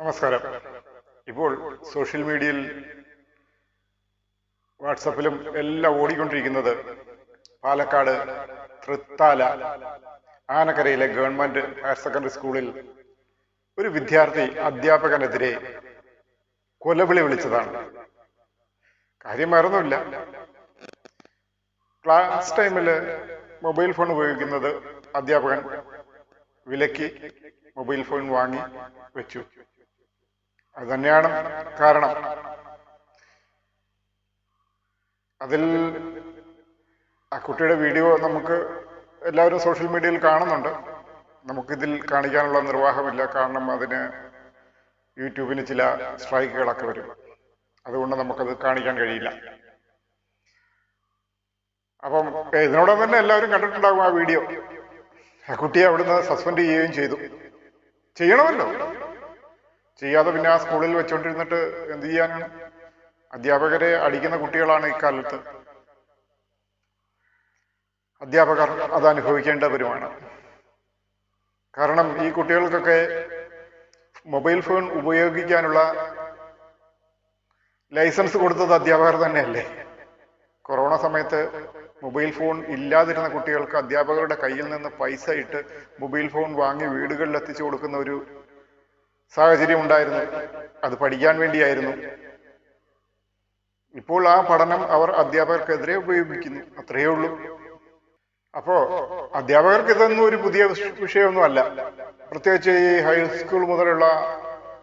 നമസ്കാരം. ഇപ്പോൾ സോഷ്യൽ മീഡിയയിൽ വാട്സപ്പിലും എല്ലാം ഓടിക്കൊണ്ടിരിക്കുന്നത് പാലക്കാട് തൃത്താല ആനക്കരയിലെ ഗവൺമെന്റ് ഹയർ സെക്കൻഡറി സ്കൂളിൽ ഒരു വിദ്യാർത്ഥി അധ്യാപകനെതിരെ കൊലവിളി വിളിച്ചതാണ്. കാര്യം വേറൊന്നുമില്ല. ക്ലാസ് ടൈമിൽ മൊബൈൽ ഫോൺ ഉപയോഗിക്കുന്നത് അധ്യാപകൻ വിലക്കി മൊബൈൽ ഫോൺ വാങ്ങി വെച്ചു. അത് തന്നെയാണ് കാരണം. അതിൽ ആ കുട്ടിയുടെ വീഡിയോ നമുക്ക് എല്ലാവരും സോഷ്യൽ മീഡിയയിൽ കാണുന്നുണ്ട്. നമുക്കിതിൽ കാണിക്കാനുള്ള നിർവാഹമില്ല. കാരണം അതിന് യൂട്യൂബിന് ചില സ്ട്രൈക്കുകളൊക്കെ വരും. അതുകൊണ്ട് നമുക്കത് കാണിക്കാൻ കഴിയില്ല. അപ്പം ഇതിനോടൊപ്പം തന്നെ എല്ലാവരും കണ്ടിട്ടുണ്ടാകും ആ വീഡിയോ. ആ കുട്ടിയെ അവിടുന്ന് സസ്പെൻഡ് ചെയ്യുകയും ചെയ്തു. ചെയ്യണമല്ലോ. ചെയ്യാതെ പിന്നെ ആ സ്കൂളിൽ വെച്ചോണ്ടിരുന്നിട്ട് എന്ത് ചെയ്യാനാണ് അധ്യാപകരെ അടിക്കുന്ന കുട്ടികളാണ് ഇക്കാലത്ത് അധ്യാപകർ അത് അനുഭവിക്കേണ്ടവരുമാണ് കാരണം ഈ കുട്ടികൾക്കൊക്കെ മൊബൈൽ ഫോൺ ഉപയോഗിക്കാനുള്ള ലൈസൻസ് കൊടുത്തത് അധ്യാപകർ തന്നെയല്ലേ? കൊറോണ സമയത്ത് മൊബൈൽ ഫോൺ ഇല്ലാതിരുന്ന കുട്ടികൾക്ക് അധ്യാപകരുടെ കയ്യിൽ നിന്ന് പൈസ ഇട്ട് മൊബൈൽ ഫോൺ വാങ്ങി വീടുകളിൽ എത്തിച്ചു കൊടുക്കുന്ന ഒരു സാഹചര്യം ഉണ്ടായിരുന്നു. അത് പഠിക്കാൻ വേണ്ടിയായിരുന്നു. ഇപ്പോൾ ആ പഠനം അവർ അധ്യാപകർക്കെതിരെ ഉപയോഗിക്കുന്നു. അത്രയേ ഉള്ളൂ. അപ്പോ അധ്യാപകർക്ക് ഇതൊന്നും ഒരു പുതിയ വിഷയമൊന്നും അല്ല. പ്രത്യേകിച്ച് ഈ ഹൈസ്കൂൾ മുതലുള്ള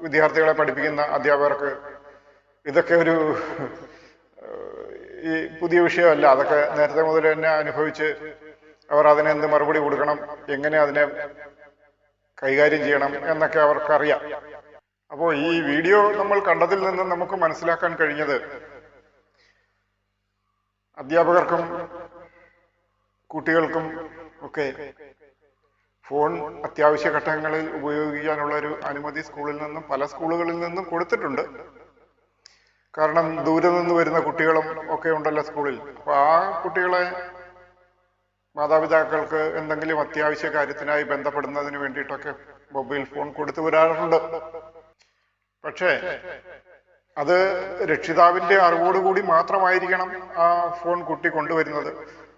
വിദ്യാർത്ഥികളെ പഠിപ്പിക്കുന്ന അധ്യാപകർക്ക് ഇതൊക്കെ ഒരു ഈ പുതിയ വിഷയമല്ല. അതൊക്കെ നേരത്തെ മുതൽ തന്നെ അനുഭവിച്ച് അവർ അതിനെന്ത് മറുപടി കൊടുക്കണം എങ്ങനെ അതിനെ കൈകാര്യം ചെയ്യണം എന്നൊക്കെ അവർക്കറിയാം. അപ്പോൾ ഈ വീഡിയോ നമ്മൾ കണ്ടതിൽ നിന്ന് നമുക്ക് മനസ്സിലാക്കാൻ കഴിഞ്ഞത് അധ്യാപകർക്കും കുട്ടികൾക്കും ഒക്കെ ഫോൺ അത്യാവശ്യ ഘട്ടങ്ങളിൽ ഉപയോഗിക്കാനുള്ള ഒരു അനുമതി സ്കൂളിൽ നിന്നും പല സ്കൂളുകളിൽ നിന്നും കൊടുത്തിട്ടുണ്ട്. കാരണം ദൂരെ നിന്ന് വരുന്ന കുട്ടികളും ഒക്കെ ഉണ്ടല്ലോ സ്കൂളിൽ. അപ്പൊ ആ കുട്ടികളെ മാതാപിതാക്കൾക്ക് എന്തെങ്കിലും അത്യാവശ്യ കാര്യത്തിനായി ബന്ധപ്പെടുന്നതിന് വേണ്ടിയിട്ടൊക്കെ മൊബൈൽ ഫോൺ കൊടുത്തു വരാറുണ്ട്. പക്ഷേ അത് രക്ഷിതാവിന്റെ അറിവോടുകൂടി മാത്രമായിരിക്കണം ആ ഫോൺ കുട്ടി കൊണ്ടുവരുന്നത്.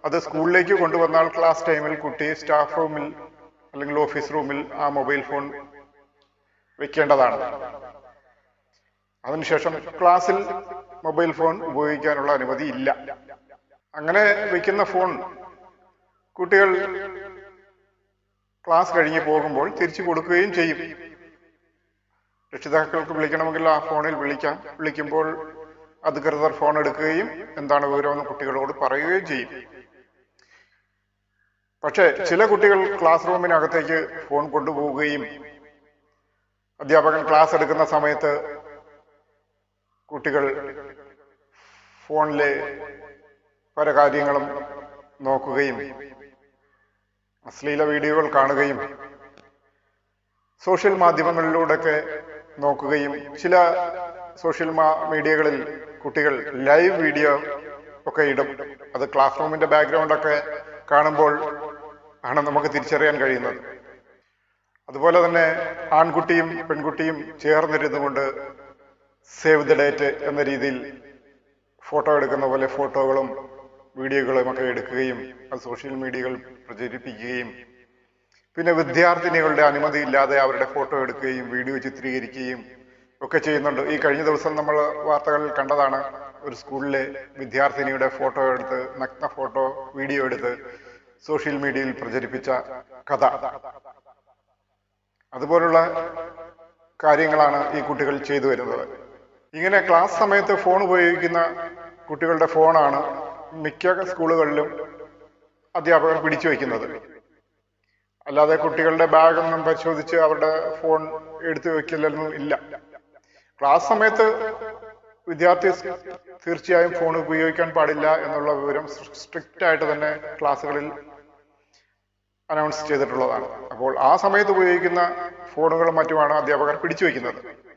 അത് സ്കൂളിലേക്ക് കൊണ്ടുവന്നാൽ ക്ലാസ് ടൈമിൽ കുട്ടി സ്റ്റാഫ് റൂമിൽ അല്ലെങ്കിൽ ഓഫീസ് റൂമിൽ ആ മൊബൈൽ ഫോൺ വെക്കേണ്ടതാണ്. അതിനുശേഷം ക്ലാസ്സിൽ മൊബൈൽ ഫോൺ ഉപയോഗിക്കാനുള്ള അനുമതി ഇല്ല. അങ്ങനെ വെക്കുന്ന ഫോൺ കുട്ടികൾ ക്ലാസ് കഴിഞ്ഞ് പോകുമ്പോൾ തിരിച്ചു കൊടുക്കുകയും ചെയ്യും. രക്ഷിതാക്കൾക്ക് വിളിക്കണമെങ്കിൽ ആ ഫോണിൽ വിളിക്കാം. വിളിക്കുമ്പോൾ അധികൃതർ ഫോൺ എടുക്കുകയും എന്താണ് വിവരമെന്ന് കുട്ടികളോട് പറയുകയും ചെയ്യും. പക്ഷേ ചില കുട്ടികൾ ക്ലാസ് റൂമിനകത്തേക്ക് ഫോൺ കൊണ്ടുപോവുകയും അധ്യാപകൻ ക്ലാസ് എടുക്കുന്ന സമയത്ത് കുട്ടികൾ ഫോണിലെ പല കാര്യങ്ങളും നോക്കുകയും അശ്ലീല വീഡിയോകൾ കാണുകയും സോഷ്യൽ മാധ്യമങ്ങളിലൂടെയൊക്കെ നോക്കുകയും ചില സോഷ്യൽ മീഡിയകളിൽ കുട്ടികൾ ലൈവ് വീഡിയോ ഒക്കെ ഇടും. അത് ക്ലാസ് റൂമിന്റെ ബാക്ക്ഗ്രൗണ്ടൊക്കെ കാണുമ്പോൾ ആണ് നമുക്ക് തിരിച്ചറിയാൻ കഴിയുന്നത്. അതുപോലെ തന്നെ ആൺകുട്ടിയും പെൺകുട്ടിയും ചേർന്നിരുന്നുകൊണ്ട് സേവ് ദ ഡേറ്റ് എന്ന രീതിയിൽ ഫോട്ടോ എടുക്കുന്ന പോലെ ഫോട്ടോകളും വീഡിയോകളും ഒക്കെ എടുക്കുകയും അത് സോഷ്യൽ മീഡിയകൾ പ്രചരിപ്പിക്കുകയും പിന്നെ വിദ്യാർത്ഥിനികളുടെ അനുമതി ഇല്ലാതെ അവരുടെ ഫോട്ടോ എടുക്കുകയും വീഡിയോ ചിത്രീകരിക്കുകയും ഒക്കെ ചെയ്യുന്നുണ്ട്. ഈ കഴിഞ്ഞ ദിവസം നമ്മൾ വാർത്തകളിൽ കണ്ടതാണ് ഒരു സ്കൂളിലെ വിദ്യാർത്ഥിനിയുടെ ഫോട്ടോ എടുത്ത് നഗ്ന ഫോട്ടോ വീഡിയോ എടുത്ത് സോഷ്യൽ മീഡിയയിൽ പ്രചരിപ്പിച്ച കഥ. അതുപോലുള്ള കാര്യങ്ങളാണ് ഈ കുട്ടികൾ ചെയ്തു വരുന്നത്. ഇങ്ങനെ ക്ലാസ് സമയത്ത് ഫോൺ ഉപയോഗിക്കുന്ന കുട്ടികളുടെ ഫോണാണ് മിക്ക സ്കൂളുകളിലും അധ്യാപകർ പിടിച്ചു വയ്ക്കുന്നത്. അല്ലാതെ കുട്ടികളുടെ ബാഗൊന്നും പരിശോധിച്ച് അവരുടെ ഫോൺ എടുത്തു വെക്കില്ലെന്നും ഇല്ല. ക്ലാസ് സമയത്ത് വിദ്യാർത്ഥി തീർച്ചയായും ഫോൺ ഉപയോഗിക്കാൻ പാടില്ല എന്നുള്ള വിവരം സ്ട്രിക്റ്റ് ആയിട്ട് തന്നെ ക്ലാസ്സുകളിൽ അനൗൺസ് ചെയ്തിട്ടുള്ളതാണ്. അപ്പോൾ ആ സമയത്ത് ഉപയോഗിക്കുന്ന ഫോണുകളും മറ്റുമാണ് അധ്യാപകർ പിടിച്ചു വയ്ക്കുന്നത്.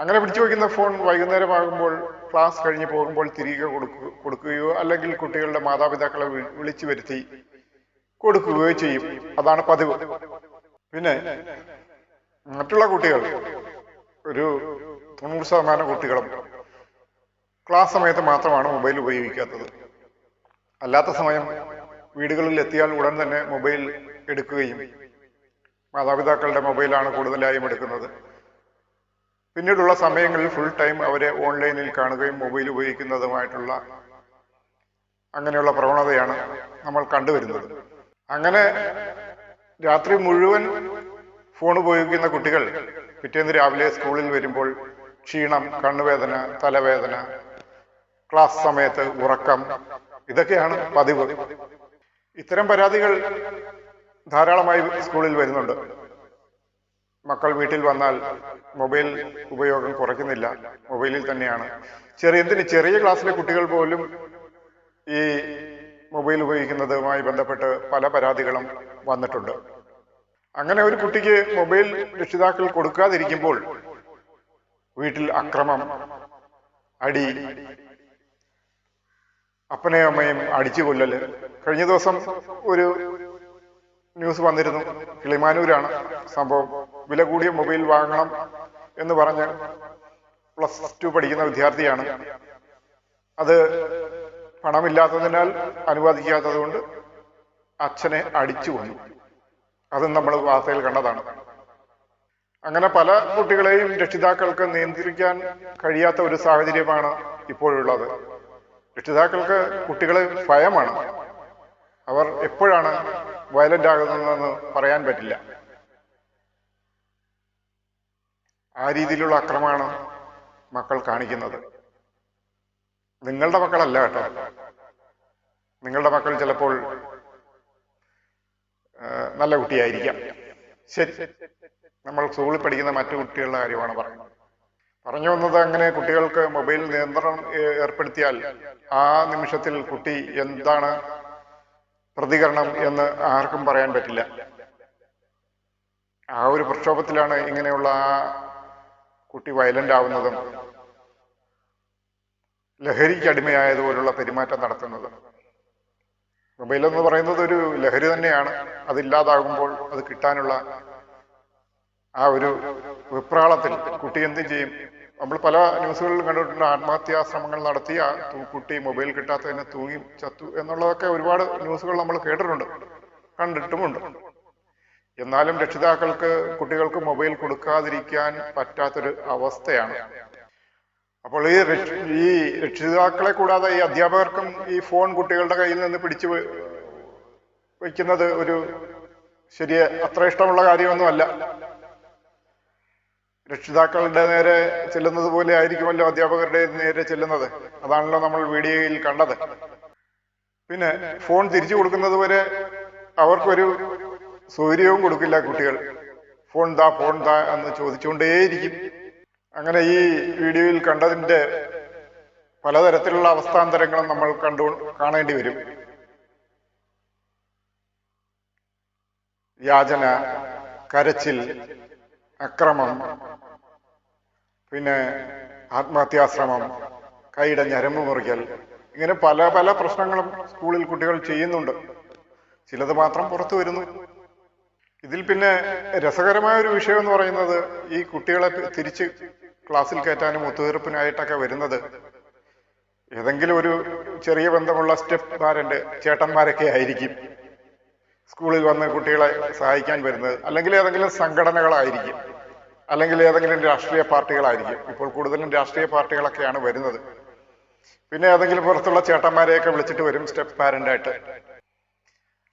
അങ്ങനെ പിടിച്ചു വയ്ക്കുന്ന ഫോൺ വൈകുന്നേരം ആകുമ്പോൾ ക്ലാസ് കഴിഞ്ഞ് പോകുമ്പോൾ തിരികെ കൊടുക്കു കൊടുക്കുകയോ അല്ലെങ്കിൽ കുട്ടികളുടെ മാതാപിതാക്കളെ വിളിച്ചു വരുത്തി കൊടുക്കുകയോ ചെയ്യും. അതാണ് പതിവ്. പിന്നെ മറ്റുള്ള കുട്ടികൾ ഒരു തൊണ്ണൂറ് ശതമാനം കുട്ടികളും ക്ലാസ് സമയത്ത് മാത്രമാണ് മൊബൈൽ ഉപയോഗിക്കാത്തത്. അല്ലാത്ത സമയം വീടുകളിൽ എത്തിയാൽ ഉടൻ തന്നെ മൊബൈൽ എടുക്കുകയും മാതാപിതാക്കളുടെ മൊബൈലാണ് കൂടുതലായും എടുക്കുന്നത്. പിന്നീടുള്ള സമയങ്ങളിൽ ഫുൾ ടൈം അവരെ ഓൺലൈനിൽ കാണുകയും മൊബൈൽ ഉപയോഗിക്കുന്നതുമായിട്ടുള്ള അങ്ങനെയുള്ള പ്രവണതയാണ് നമ്മൾ കണ്ടുവരുന്നത്. അങ്ങനെ രാത്രി മുഴുവൻ ഫോൺ ഉപയോഗിക്കുന്ന കുട്ടികൾ പിറ്റേന്ന് രാവിലെ സ്കൂളിൽ വരുമ്പോൾ ക്ഷീണം കണ്ണുവേദന തലവേദന ക്ലാസ് സമയത്ത് ഉറക്കം ഇതൊക്കെയാണ് പതിവ്. ഇത്തരം പരാതികൾ ധാരാളമായി സ്കൂളിൽ വരുന്നുണ്ട്. മക്കൾ വീട്ടിൽ വന്നാൽ മൊബൈൽ ഉപയോഗം കുറയ്ക്കുന്നില്ല. മൊബൈലിൽ തന്നെയാണ്. ചെറിയ എന്തിന് ചെറിയ ക്ലാസ്സിലെ കുട്ടികൾ പോലും ഈ മൊബൈൽ ഉപയോഗിക്കുന്നതുമായി ബന്ധപ്പെട്ട് പല പരാതികളും വന്നിട്ടുണ്ട്. അങ്ങനെ ഒരു കുട്ടിക്ക് മൊബൈൽ രക്ഷിതാക്കൾ കൊടുക്കാതിരിക്കുമ്പോൾ വീട്ടിൽ അക്രമം അടി അപ്പനെയും അമ്മയും അടിച്ചു കൊല്ലല്. കഴിഞ്ഞ ദിവസം ഒരു ന്യൂസ് വന്നിരുന്നു. കിളിമാനൂരാണ്. സംഭവം വില കൂടിയ മൊബൈൽ വാങ്ങണം എന്ന് പറഞ്ഞ് പ്ലസ് ടു പഠിക്കുന്ന വിദ്യാർത്ഥിയാണ്. അത് പണമില്ലാത്തതിനാൽ അനുവദിക്കാത്തത് കൊണ്ട് അച്ഛനെ അടിച്ചു കൊന്നു. അതും നമ്മൾ വാർത്തയിൽ കണ്ടതാണ്. അങ്ങനെ പല കുട്ടികളെയും രക്ഷിതാക്കൾക്ക് നിയന്ത്രിക്കാൻ കഴിയാത്ത ഒരു സാഹചര്യമാണ് ഇപ്പോഴുള്ളത്. രക്ഷിതാക്കൾക്ക് കുട്ടികളെ ഭയമാണ്. അവർ എപ്പോഴാണ് വയലന്റ് ആകുന്നതെന്ന് പറയാൻ പറ്റില്ല. ആ രീതിയിലുള്ള അക്രമമാണ് മക്കൾ കാണിക്കുന്നത്. നിങ്ങളുടെ മക്കളല്ല കേട്ടോ. നിങ്ങളുടെ മക്കൾ ചിലപ്പോൾ നല്ല കുട്ടിയായിരിക്കാം. ശരി. നമ്മൾ സ്കൂളിൽ പഠിക്കുന്ന മറ്റു കുട്ടികളുടെ കാര്യമാണ് പറയുന്നത്. പറഞ്ഞു വന്നത് അങ്ങനെ കുട്ടികൾക്ക് മൊബൈൽ നിയന്ത്രണം ഏർപ്പെടുത്തിയാൽ ആ നിമിഷത്തിൽ കുട്ടി എന്താണ് പ്രതികരണം എന്ന് ആർക്കും പറയാൻ പറ്റില്ല. ആ ഒരു പ്രക്ഷോഭത്തിലാണ് ഇങ്ങനെയുള്ള ആ കുട്ടി വയലന്റ് ആവുന്നതും ലഹരിക്ക് അടിമയായതുപോലുള്ള പെരുമാറ്റം നടത്തുന്നതും. മൊബൈൽ എന്ന് പറയുന്നത് ഒരു ലഹരി തന്നെയാണ്. അതില്ലാതാകുമ്പോൾ അത് കിട്ടാനുള്ള ആ ഒരു വിപ്രാളത്തിൽ കുട്ടി എന്ത് ചെയ്യും. നമ്മൾ പല ന്യൂസുകളിലും കണ്ടിട്ടുണ്ട് ആത്മഹത്യാ ശ്രമങ്ങൾ നടത്തിയ കുട്ടി മൊബൈൽ കിട്ടാത്തതിനെ തൂങ്ങി ചത്തു എന്നുള്ളതൊക്കെ ഒരുപാട് ന്യൂസുകൾ നമ്മൾ കേട്ടിട്ടുണ്ട് കണ്ടിട്ടുമുണ്ട് എന്നാലും രക്ഷിതാക്കൾക്ക് കുട്ടികൾക്ക് മൊബൈൽ കൊടുക്കാതിരിക്കാൻ പറ്റാത്തൊരു അവസ്ഥയാണ്. അപ്പോൾ ഈ ഈ രക്ഷിതാക്കളെ കൂടാതെ ഈ അധ്യാപകർക്കും ഈ ഫോൺ കുട്ടികളുടെ കയ്യിൽ നിന്ന് പിടിച്ചു വയ്ക്കുന്നത് ഒരു ശരിയ അത്ര ഇഷ്ടമുള്ള കാര്യമൊന്നുമല്ല. രക്ഷിതാക്കളുടെ നേരെ ചെല്ലുന്നത് പോലെ ആയിരിക്കുമല്ലോ അധ്യാപകരുടെ നേരെ ചെല്ലുന്നത്. അതാണല്ലോ നമ്മൾ വീഡിയോയിൽ കണ്ടത്. പിന്നെ ഫോൺ തിരിച്ചു കൊടുക്കുന്നത് വരെ അവർക്കൊരു സൗകര്യവും കൊടുക്കില്ല കുട്ടികൾ. ഫോൺ താ ഫോൺ താ എന്ന് ചോദിച്ചുകൊണ്ടേയിരിക്കും. അങ്ങനെ ഈ വീഡിയോയിൽ കണ്ടതിന്റെ പലതരത്തിലുള്ള അവസ്ഥാന്തരങ്ങളും നമ്മൾ കണ്ടു കാണേണ്ടി വരും. യാചന കരച്ചിൽ അക്രമം. പിന്നെ ആത്മഹത്യാശ്രമം കൈയുടെ ഞരമ്പ് മുറിക്കൽ ഇങ്ങനെ പല പല പ്രശ്നങ്ങളും സ്കൂളിൽ കുട്ടികൾ ചെയ്യുന്നുണ്ട്. ചിലത് മാത്രം പുറത്തു വരുന്നു. ഇതിൽ പിന്നെ രസകരമായ ഒരു വിഷയം എന്ന് പറയുന്നത് ഈ കുട്ടികളെ തിരിച്ച് ക്ലാസ്സിൽ കയറ്റാനും ഒത്തുതീർപ്പിനായിട്ടൊക്കെ വരുന്നത്. ഏതെങ്കിലും ഒരു ചെറിയ ബന്ധമുള്ള സ്റ്റെപ്പ് സ്റ്റെപ്പ്മാരന്റെ ചേട്ടന്മാരൊക്കെ ആയിരിക്കും സ്കൂളിൽ വന്ന് കുട്ടികളെ സഹായിക്കാൻ വരുന്നത്. അല്ലെങ്കിൽ ഏതെങ്കിലും സംഘടനകളായിരിക്കും. അല്ലെങ്കിൽ ഏതെങ്കിലും രാഷ്ട്രീയ പാർട്ടികളായിരിക്കും. ഇപ്പോൾ കൂടുതലും രാഷ്ട്രീയ പാർട്ടികളൊക്കെയാണ് വരുന്നത്. പിന്നെ ഏതെങ്കിലും പുറത്തുള്ള ചേട്ടന്മാരെയൊക്കെ വിളിച്ചിട്ട് വരും സ്റ്റെപ്പ് പാരന്റായിട്ട്.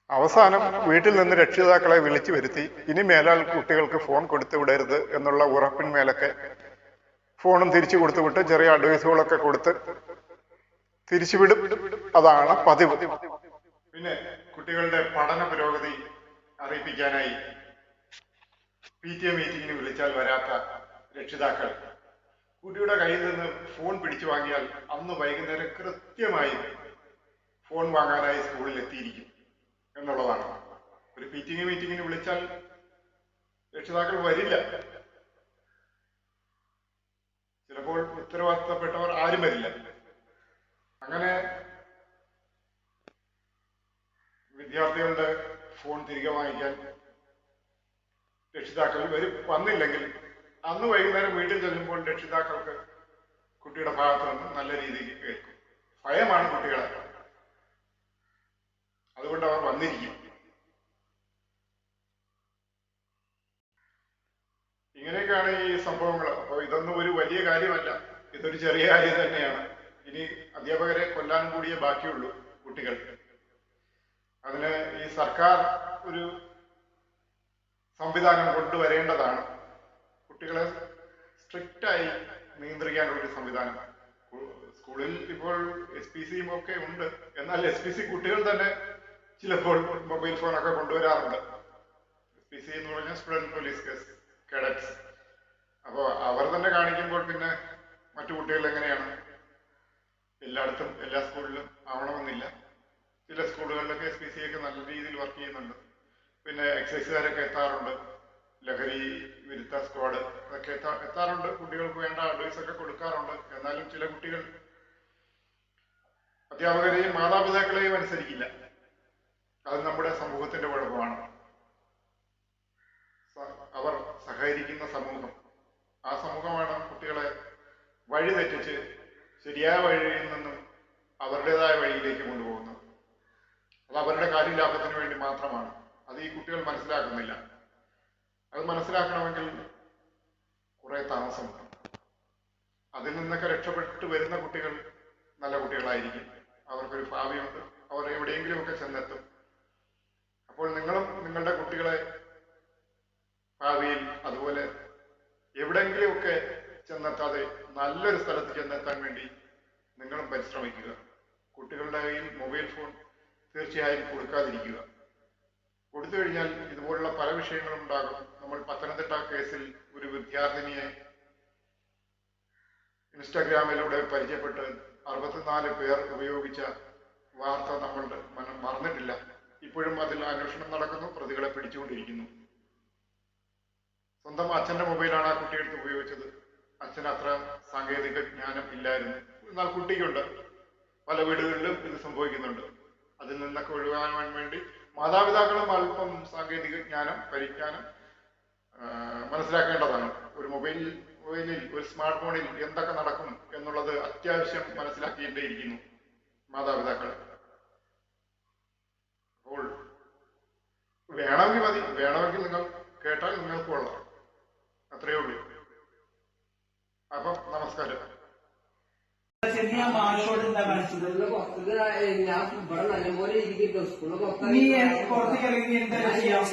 അവസാനം വീട്ടിൽ നിന്ന് രക്ഷിതാക്കളെ വിളിച്ചു വരുത്തി ഇനി മേലാൽ കുട്ടികൾക്ക് ഫോൺ കൊടുത്തു വിടരുത് എന്നുള്ള ഉറപ്പിന്മേലൊക്കെ ഫോണും തിരിച്ചു കൊടുത്തു വിട്ട് ചെറിയ അഡ്വൈസുകളൊക്കെ കൊടുത്ത് തിരിച്ചുവിടും അതാണ് പതിവ്. പിന്നെ കുട്ടികളുടെ പഠന പുരോഗതി അറിയിപ്പിക്കാനായി പി ടി എ മീറ്റിങ്ങിന് വിളിച്ചാൽ വരാത്ത രക്ഷിതാക്കൾ. കുട്ടിയുടെ കയ്യിൽ നിന്ന് ഫോൺ പിടിച്ചു വാങ്ങിയാൽ അന്ന് വൈകുന്നേരം കൃത്യമായി ഫോൺ വാങ്ങാനായി സ്കൂളിൽ എത്തിയിരിക്കും എന്നുള്ളതാണ്. ഒരു പി ടി എ മീറ്റിങ്ങിന് വിളിച്ചാൽ രക്ഷിതാക്കൾ വരില്ല. ചിലപ്പോൾ ഉത്തരവാദിത്തപ്പെട്ടവർ ആരും വരില്ല. അങ്ങനെ വിദ്യാർത്ഥികളുടെ ഫോൺ തിരികെ വാങ്ങിക്കാൻ രക്ഷിതാക്കൾ വരും. വന്നില്ലെങ്കിൽ അന്ന് വൈകുന്നേരം വീട്ടിൽ ചെല്ലുമ്പോൾ രക്ഷിതാക്കൾക്ക് കുട്ടിയുടെ ഭാഗത്ത് നിന്ന് നല്ല രീതിയിൽ കേൾക്കും. ഭയമാണ് കുട്ടികളെ. അതുകൊണ്ട് അവർ വന്നിരിക്കും. ഇങ്ങനെയൊക്കെയാണ് ഈ സംഭവങ്ങൾ. അപ്പോൾ ഇതൊന്നും ഒരു വലിയ കാര്യമല്ല. ഇതൊരു ചെറിയ കാര്യം തന്നെയാണ്. ഇനി അധ്യാപകരെ കൊല്ലാനും കൂടിയേ ബാക്കിയുള്ളൂ കുട്ടികൾ. അതിന് ഈ സർക്കാർ ഒരു സംവിധാനം കൊണ്ടുവരേണ്ടതാണ്. കുട്ടികളെ സ്ട്രിക്റ്റായി നിയന്ത്രിക്കാനുള്ള ഒരു സംവിധാനം സ്കൂളിൽ ഇപ്പോൾ എസ് പി സിയും ഒക്കെ ഉണ്ട്. എന്നാൽ എസ് പി സി കുട്ടികൾ തന്നെ ചിലപ്പോൾ മൊബൈൽ ഫോണൊക്കെ കൊണ്ടുവരാറുണ്ട്. എസ് പി സി എന്ന് പറഞ്ഞാൽ സ്റ്റുഡന്റ് പോലീസ് കേസ് കേഡറ്റ്സ്. അപ്പോൾ അവർ തന്നെ കാണിക്കുമ്പോൾ പിന്നെ മറ്റു കുട്ടികൾ എങ്ങനെയാണ്? എല്ലായിടത്തും എല്ലാ സ്കൂളിലും ആവണമെന്നില്ല. ചില സ്കൂളുകളിലൊക്കെ എസ് പി സി ഒക്കെ നല്ല രീതിയിൽ വർക്ക് ചെയ്യുന്നുണ്ട്. പിന്നെ എക്സൈസുകാരൊക്കെ എത്താറുണ്ട്. ലഹരി വിരുദ്ധ സ്ക്വാഡ് അതൊക്കെ എത്താ എത്താറുണ്ട്. കുട്ടികൾക്ക് വേണ്ട അഡ്വൈസ് ഒക്കെ കൊടുക്കാറുണ്ട്. എന്നാലും ചില കുട്ടികൾ അധ്യാപകരെയും മാതാപിതാക്കളെയും അനുസരിക്കില്ല. അത് നമ്മുടെ സമൂഹത്തിന്റെ കുഴപ്പമാണ്. അവർ സഹകരിക്കുന്ന സമൂഹം. ആ സമൂഹമാണ് കുട്ടികളെ വഴി തെറ്റിച്ച് ശരിയായ വഴിയിൽ നിന്നും അവരുടേതായ വഴിയിലേക്ക് കൊണ്ടുപോകുന്നത്. അത് അവരുടെ കാര്യലാഭത്തിന് വേണ്ടി മാത്രമാണ്. അത് ഈ കുട്ടികൾ മനസ്സിലാക്കുന്നില്ല. അത് മനസ്സിലാക്കണമെങ്കിൽ കുറെ താമസമുണ്ട്. അതിൽ നിന്നൊക്കെ രക്ഷപ്പെട്ട് വരുന്ന കുട്ടികൾ നല്ല കുട്ടികളായിരിക്കും. അവർക്കൊരു ഭാവിയുണ്ട്. അവർ എവിടെയെങ്കിലും ഒക്കെ ചെന്നെത്തും. അപ്പോൾ നിങ്ങളും നിങ്ങളുടെ കുട്ടികളെ ഭാവിയിൽ അതുപോലെ എവിടെയെങ്കിലുമൊക്കെ ചെന്നെത്താതെ നല്ലൊരു സ്ഥലത്ത് ചെന്നെത്താൻ വേണ്ടി നിങ്ങളും പരിശ്രമിക്കുക. കുട്ടികളുടെ കയ്യിൽ മൊബൈൽ ഫോൺ തീർച്ചയായും കൊടുക്കാതിരിക്കുക. കൊടുത്തു കഴിഞ്ഞാൽ ഇതുപോലുള്ള പല വിഷയങ്ങളും ഉണ്ടാകും നമ്മൾ പത്തനംതിട്ട കേസിൽ ഒരു വിദ്യാർത്ഥിനിയെ ഇൻസ്റ്റാഗ്രാമിലൂടെ പരിചയപ്പെട്ട് അറുപത്തിനാല് പേർ ഉപയോഗിച്ച വാർത്ത നമ്മൾ മനം മറന്നിട്ടില്ല. ഇപ്പോഴും അതിൽ അന്വേഷണം നടക്കുന്നു പ്രതികളെ പിടിച്ചുകൊണ്ടിരിക്കുന്നു. സ്വന്തം അച്ഛന്റെ മൊബൈലാണ് ആ കുട്ടിയെടുത്ത് ഉപയോഗിച്ചത്. അച്ഛന് അത്ര സാങ്കേതിക ജ്ഞാനം ഇല്ലായിരുന്നു. എന്നാൽ കുട്ടിക്കുണ്ട്. പല വീടുകളിലും ഇത് സംഭവിക്കുന്നുണ്ട്. അതിൽ നിന്നൊക്കെ ഒഴിവാകാൻ വേണ്ടി മാതാപിതാക്കളും അല്പം സാങ്കേതിക ജ്ഞാനം പരിജ്ഞാനം മനസ്സിലാക്കേണ്ടതാണ്. ഒരു മൊബൈൽ മൊബൈലിൽ ഒരു സ്മാർട്ട് ഫോണിൽ എന്തൊക്കെ നടക്കും എന്നുള്ളത് അത്യാവശ്യം മനസ്സിലാക്കിയിട്ടേയിരിക്കുന്നു മാതാപിതാക്കൾ. അപ്പോൾ വേണമെങ്കിൽ മതി. വേണമെങ്കിൽ നിങ്ങൾ കേട്ടാൽ നിങ്ങൾക്ക് കൊള്ളാം അത്രയേ ഉള്ളൂ. അപ്പം നമസ്കാരം. ചെറിയ മാഷോട് എന്താ കാണിച്ചത്? ഞാൻ നീ പുറത്തേക്ക് ഇറങ്ങി എന്താ ചെയ്യാം?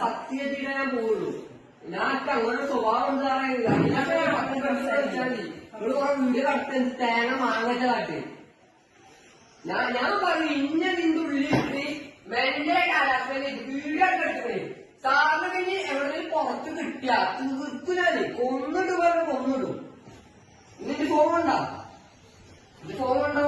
സത്യത്തിനെ ഞാൻ പോവുള്ളൂ. ഞാൻ അങ്ങനെ സ്വഭാവം എന്താ പറയുക വീട് കടത്ത് തേങ്ങ മാങ്ങച്ച കാട്ട്. ഞാൻ ഞാൻ പറഞ്ഞു ഇന്ന നിന്റെ ഉള്ളിലിട്ട് മെന്റെ കാലാവസ്ഥയിൽ വീട് കെട്ടുന്നേ സാറിന് പിന്നെ എവിടെയെങ്കിലും പുറത്ത് കിട്ടിയാ ഞാൻ കൊന്നിട്ട് പറഞ്ഞ് കൊന്നിടും. എന്നിട്ട് ഫോമുണ്ടോ ഉണ്ടോ എന്നിട്ട് ഫോൺ ഉണ്ടോ